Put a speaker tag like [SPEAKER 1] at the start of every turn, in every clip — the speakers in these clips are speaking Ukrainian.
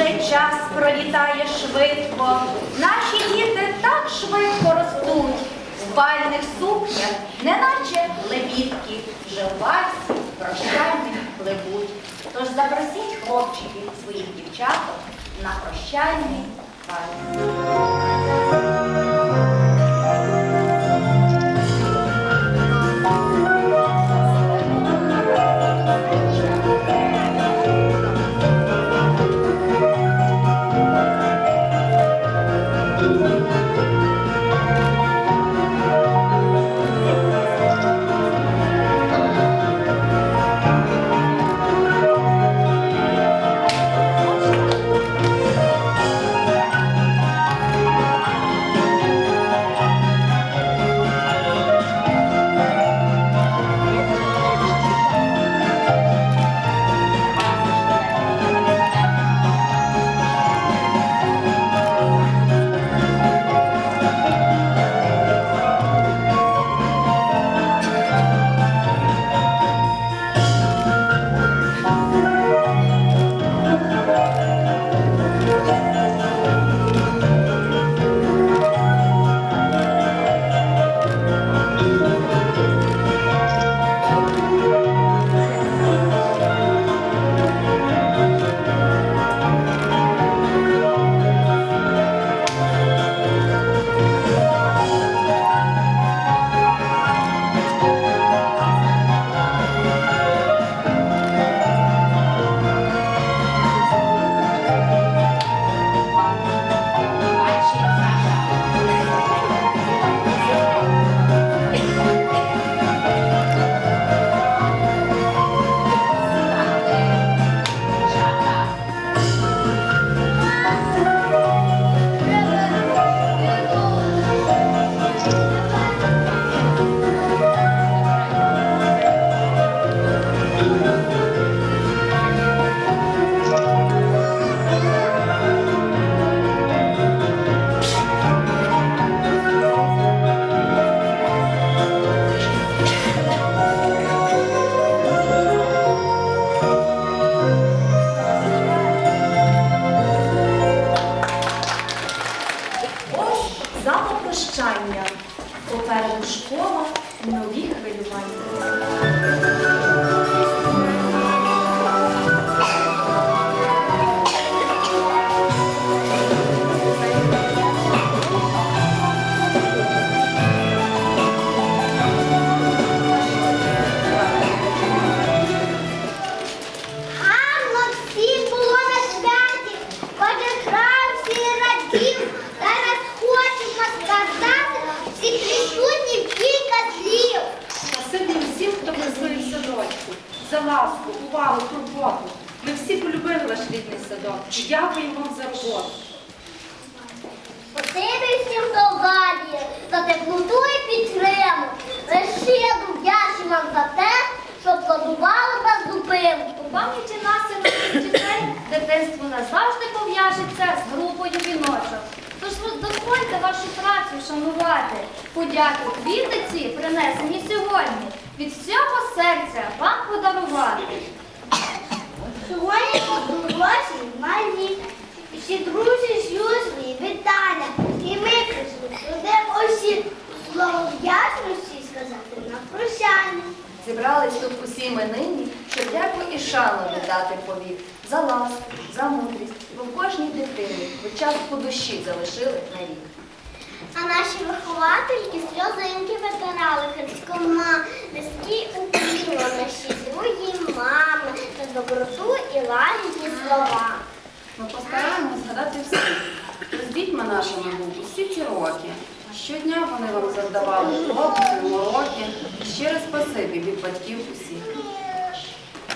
[SPEAKER 1] вже час пролітає швидко. Наші діти так швидко ростуть. В бальних сукнях, неначе лебідки, вже в вальсі прощальні плебуть. Тож запросіть хлопчиків своїх дівчаток на прощальний вальс.
[SPEAKER 2] una oveja назавжди пов'яжеться з групою віночок. Тож дозвольте вашу працю шанувати. Подяки квітиці, принесені сьогодні, від всього серця вам подарувати.
[SPEAKER 3] Сьогодні подорожі малі. І всі друзі з юзлі вітання. І ми прийшли сюди усі слово вдячності сказати на прощання.
[SPEAKER 1] Зібрались тут усі іменинні, щоб дяку і шану віддати повік. За ласку, за мудрість, бо в кожній дитині ви частку душі залишили на рік.
[SPEAKER 3] А наші виховательки сльозинки витирали Христкома, низькі укліни наші другі мами за доброту і лагідні слова.
[SPEAKER 4] Ми постараємось згадати всіх. З дітьми нашими був усі ці роки. Щодня вони вам завдавали хлопці, уроки. Щире спасибі від батьків усіх.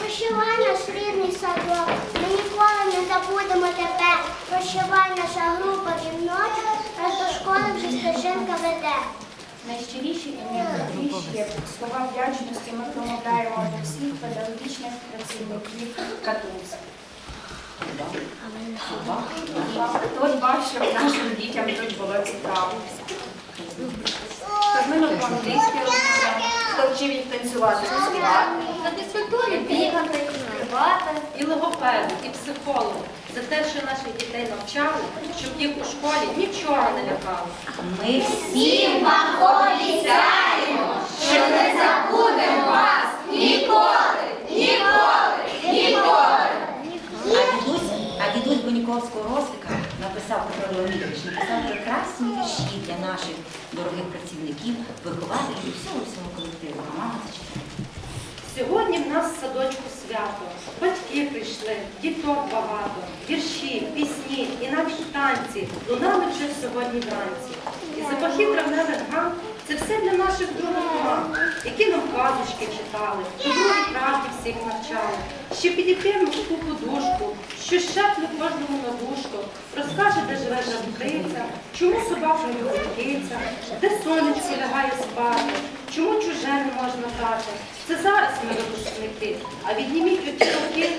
[SPEAKER 3] Прощавай наш рідний садок, ми ніколи не забудемо тебе. Прощавай наша група вівночок, аж до школи вже стежинка веде.
[SPEAKER 5] Найщиріші і найдобріші слова вдячності ми промовляємо до всіх педагогічних працівників Катунс. Хто дбав, щоб нашим дітям тут було цікаво.
[SPEAKER 4] Тож ми тут по-англійськи.
[SPEAKER 1] Хто вчив їх танцювати, співати.
[SPEAKER 2] На фізкультурі бігати, придбати.
[SPEAKER 6] і логопеду, і психологу за те, що наших дітей навчали, щоб їх у школі нічого не лякало.
[SPEAKER 7] Ми всім вам обіцяємо, що не забудемо вас ніколи, ніколи. А дідусь, а дідусь Боніковського написав Петро Леонідович, написав прекрасні вірші для наших дорогих працівників, вихователів і всього всього колективу. А мама зачитає.
[SPEAKER 6] Сьогодні в нас в садочку свято. Батьки прийшли, діток багато, вірші, пісні і навіть танці лунали вже сьогодні вранці. І запахи травневих гам це все для наших других мам, які нам казочки читали, доброї правді всіх навчали. Ще підіп'ємо таку подушку, що щеплю кожному на душку, розкаже, де живе жабриця, чому собака любить киця, де сонечці лягає спати, чому чуже не можна брати. Це зараз ми випускники, а відніміть оті роки,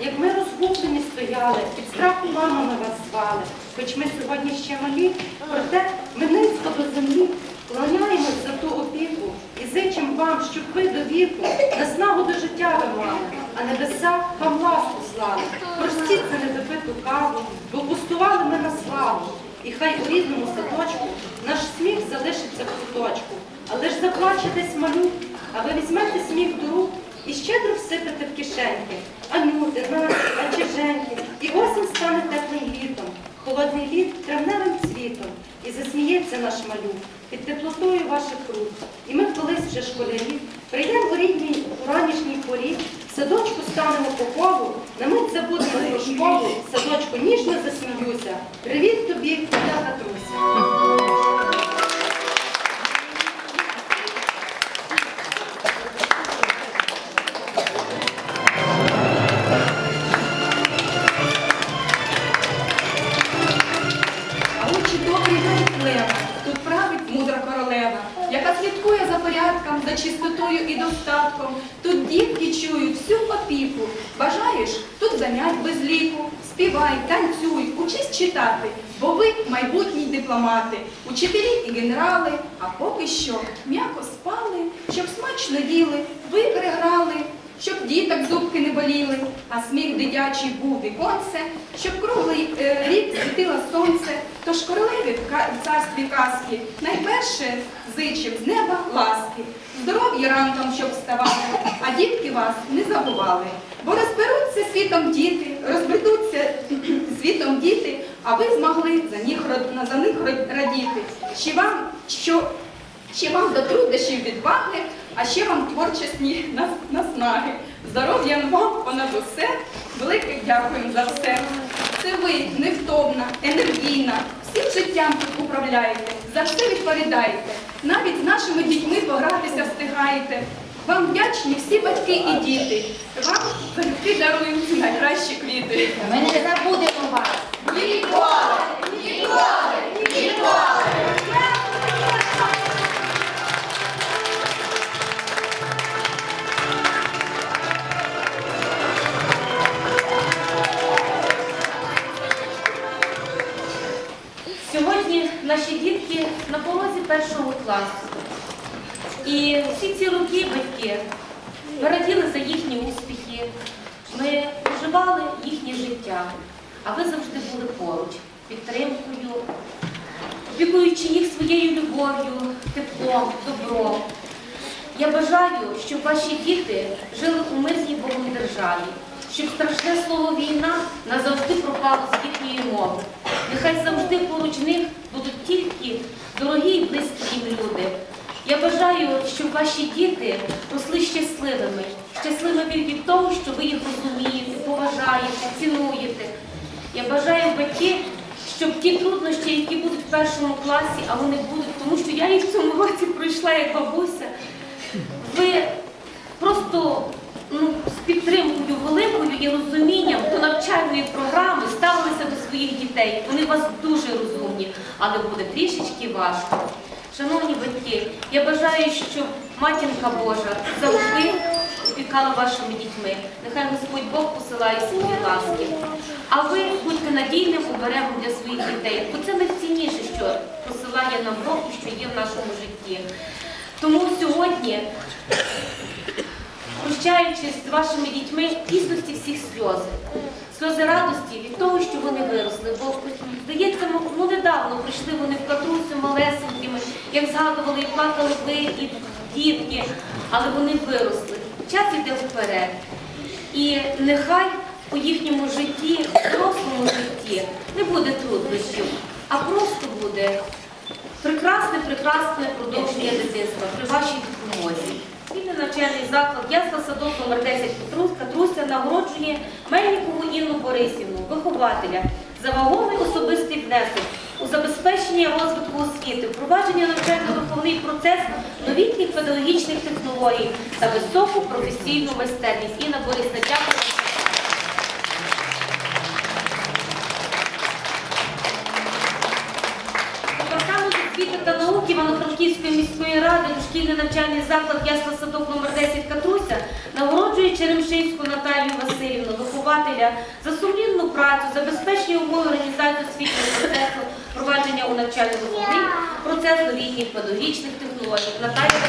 [SPEAKER 6] як ми розгублені стояли, під страху мамами вас звали. Хоч ми сьогодні ще малі, проте ми низько до землі клоняємось за ту опіку і зичим вам, щоб ви до віку наснагу до життя ви мали, а небеса вам ласку слали. Простіть за недопиту каву, бо пустували ми на славу. І хай у рідному садочку наш сміх залишиться в куточку. Але ж заплаче десь малюк, а ви візьмете сміх до рук і щедро всипете в кишеньки. Анюти, Насті, Ачиженьки. І осінь стане теплим літом, холодний літ травневим цвітом. І засміється наш малюк під теплотою ваших рук. І ми колись вже школярі прийдемо у рідній у ранішній порі, садочку станемо по на мить забудемо про школу, садочку ніжно засміюся. Привіт тобі, моя Катруся.
[SPEAKER 8] Читати, бо ви майбутні дипломати, учителі і генерали, а поки що м'яко спали, щоб смачно їли, в ігри грали, щоб діток зубки не боліли, а сміх дитячий був віконце, щоб круглий е, рік світило сонце, тож королеві в царстві казки найперше зичив з неба ласки, здоров'я ранком, щоб вставали, а дітки вас не забували. Бо розберуться світом діти, розбредуться світом діти, а ви змогли за них, за них радіти. Ще вам, що Ще вам до труднощів відваги, а ще вам творчості наснаги. Здоров'я вам понад усе. Велике дякуємо за все. Це ви невтомна, енергійна, всім життям тут управляєте, за все відповідаєте. Навіть з нашими дітьми погратися встигаєте. Вам вдячні всі батьки і діти. Вам батьки дарують найкращі квіти.
[SPEAKER 7] Ми не забудемо вас.
[SPEAKER 8] Ніколи! Ніколи! Ніколи!
[SPEAKER 9] Сьогодні наші дітки на порозі першого класу. І всі ці роки батьки раділи за їхні успіхи, ми проживали їхнє життя, а ви завжди були поруч, підтримкою, опікуючи їх своєю любов'ю, теплом, добром. Я бажаю, щоб ваші діти жили у мирній Богом державі, щоб страшне слово війна назавжди пропало з їхньої мови. Нехай завжди поруч них будуть тільки дорогі і близькі їм люди. Я бажаю, щоб ваші діти росли щасливими, щасливими від того, що ви їх розумієте, поважаєте, цінуєте. Я бажаю батьки, щоб ті труднощі, які будуть в першому класі, а вони будуть, тому що я їх в цьому році пройшла як бабуся, ви просто ну, з підтримкою великою і розумінням до навчальної програми ставилися до своїх дітей. Вони вас дуже розумні, але буде трішечки важко. Шановні батьки, я бажаю, щоб матінка Божа завжди опікала вашими дітьми. Нехай Господь Бог посилає свої ласки. А ви будьте надійним оберегом для своїх дітей, бо це найцінніше, що посилає нам Бог і що є в нашому житті. Тому сьогодні прощаючись з вашими дітьми, в дійсності всіх сльози. Сльози радості від того, що вони виросли. Бо, здається, ну, ну недавно прийшли вони в як згадували і плакали ви, і дітки, але вони виросли. Час іде вперед. І нехай у їхньому житті, в дорослому житті, не буде труднощів, а просто буде прекрасне, прекрасне продовження дитинства при вашій допомозі. Спільний навчальний заклад Ясла садок номер 10 Петрусь Катруся нагороджує Мельникову Інну Борисівну, вихователя, за вагомий особистий внесок у забезпечення розвитку освіти, впровадження навчально-виховний процес новітніх педагогічних технологій та високу професійну майстерність. Інна Борисівна, дякую. Департамент освіти та науки Івано-Франківської міської ради дошкільний навчальний заклад Ясла садок номер 10 Катруся нагороджує Черемшинську Наталію Васильівну, вихователя за сумлінну працю, забезпечення умови організації освітнього процесу, провадження у навчально-виховний процес новітніх педагогічних технологій. Наталія.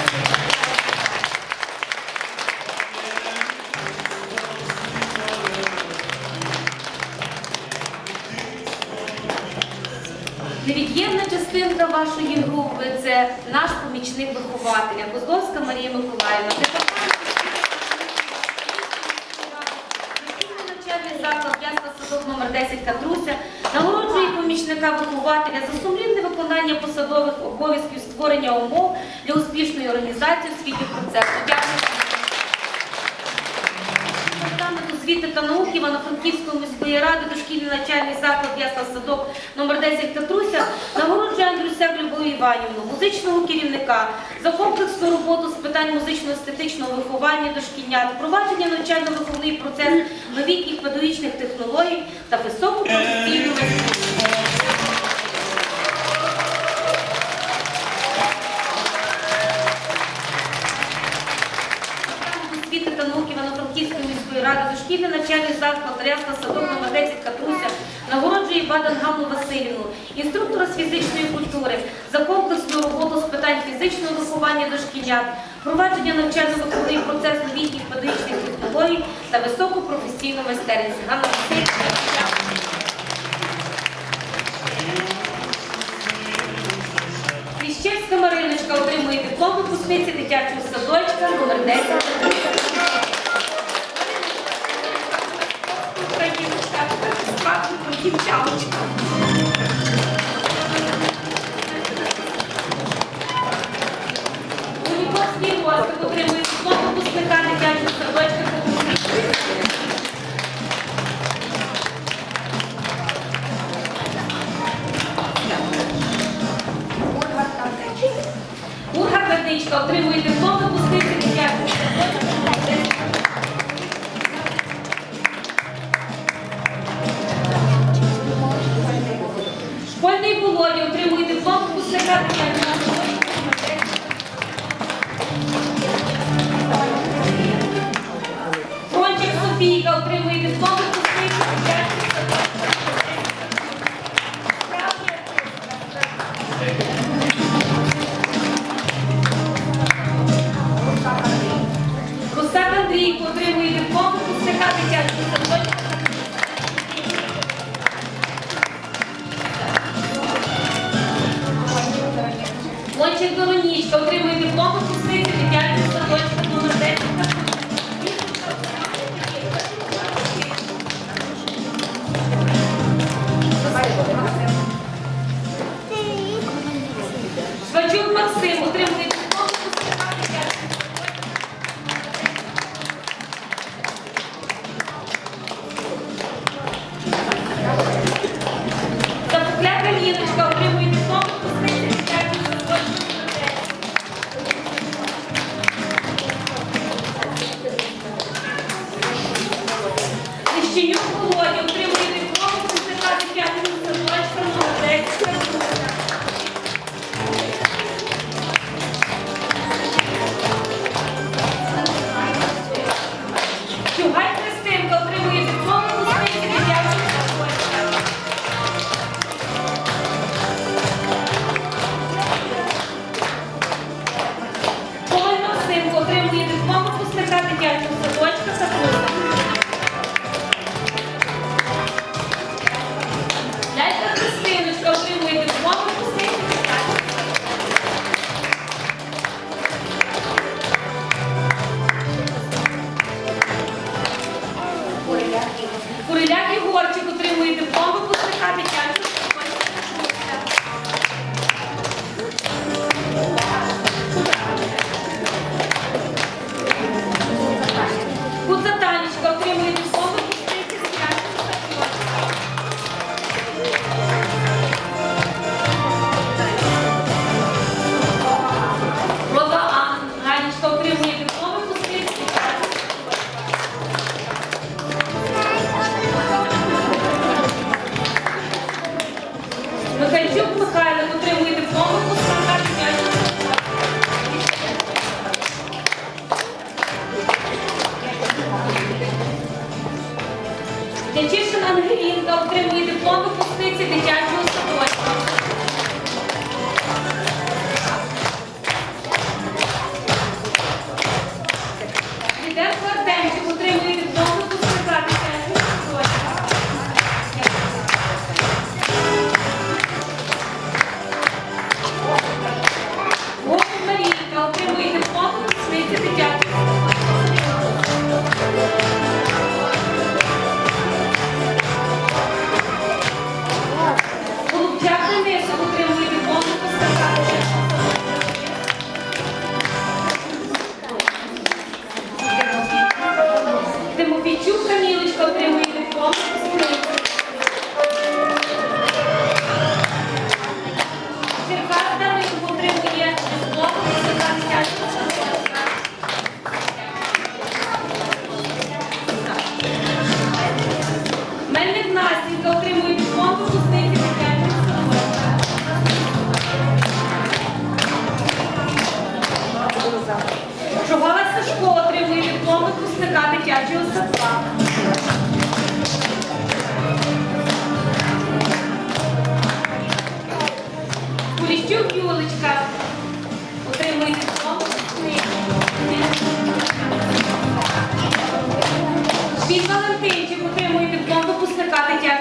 [SPEAKER 9] Невід'ємна частинка вашої групи це наш помічник вихователя Козловська Марія Миколаївна. Дошкільний навчальний заклад Ясла садок номер 10 Катруся нагороджує помічника вихователя за сумлінне виконання посадових обов'язків створення умов для успішної організації освітнього процесу. Дякую. Освіти та науки Івано-Франківської міської ради дошкільний навчальний заклад Ясла Садок номер 10 Катруся нагороджує Андрюсяк Любов Іванівну, музичного керівника за комплексну роботу з питань музично-естетичного виховання дошкільнят, впровадження навчально-виховний процес новітніх педагогічних технологій та високу професійну дошкільний навчальний заклад Рясна садок номер 10 Катруся нагороджує Бадан Ганну Васильівну, інструктора з фізичної культури за комплексну роботу з питань фізичного виховання дошкільнят, впровадження навчально-виховний процес новітніх педагогічних технологій та високу професійну майстерність. Ганна Васильівна. Мариночка отримує диплом випускниці дитячого садочка номер 10.
[SPEAKER 8] Справді дівчаточка.
[SPEAKER 9] Уніковський Ростик отримує диплом випускника дитячого садочка. Урга Медичка отримує Мельник Настінка отримують фонд пустити дитячих садок. Шугава Сашко отримує диплом випускника дитячого садка.
[SPEAKER 1] гостинців отримуєте в допускника Тетяни.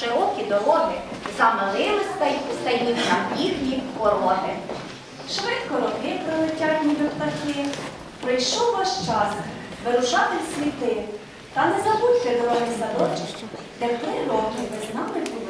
[SPEAKER 1] широкі дороги, замалили замелили стають на їхні пороги.
[SPEAKER 3] Швидко роки прилетять ніби птахи. Прийшов ваш час вирушати в світи. Та не забудьте дороги садочок, де три роки ви з нами були.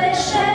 [SPEAKER 3] Słyszę